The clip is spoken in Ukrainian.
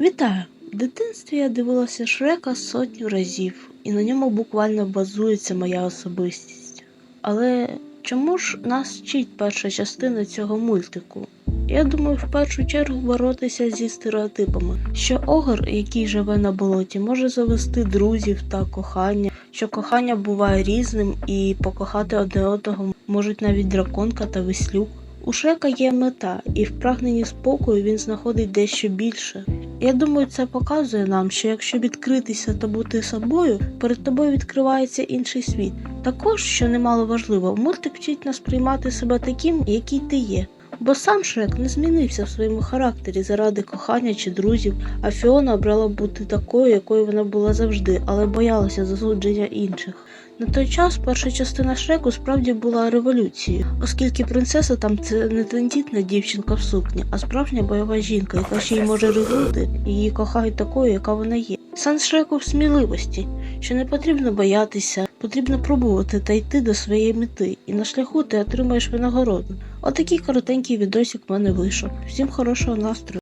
Вітаю! В дитинстві я дивилася Шрека сотню разів, і на ньому буквально базується моя особистість. Але чому ж нас вчить перша частина цього мультику? Я думаю, в першу чергу боротися зі стереотипами, що огр, який живе на болоті, може завести друзів та кохання, що кохання буває різним і покохати одне одного можуть навіть драконка та веслюк. У Шрека є мета, і в прагненні спокою він знаходить дещо більше. Я думаю, це показує нам, що якщо відкритися та бути собою, перед тобою відкривається інший світ. Також, що немало важливо, мультик вчить нас приймати себе таким, який ти є. Бо сам Шрек не змінився в своєму характері заради кохання чи друзів, а Фіона обрала бути такою, якою вона була завжди, але боялася засудження інших. На той час перша частина Шреку справді була революцією, оскільки принцеса там це не тендітна дівчинка в сукні, а справжня бойова жінка, яка ще й може ригнути, і її кохають такою, яка вона є. Сенс Шреку в сміливості, що не потрібно боятися, потрібно пробувати та йти до своєї мети, і на шляху ти отримаєш винагороду. Отакий коротенький відосик в мене вийшов. Всім хорошого настрою!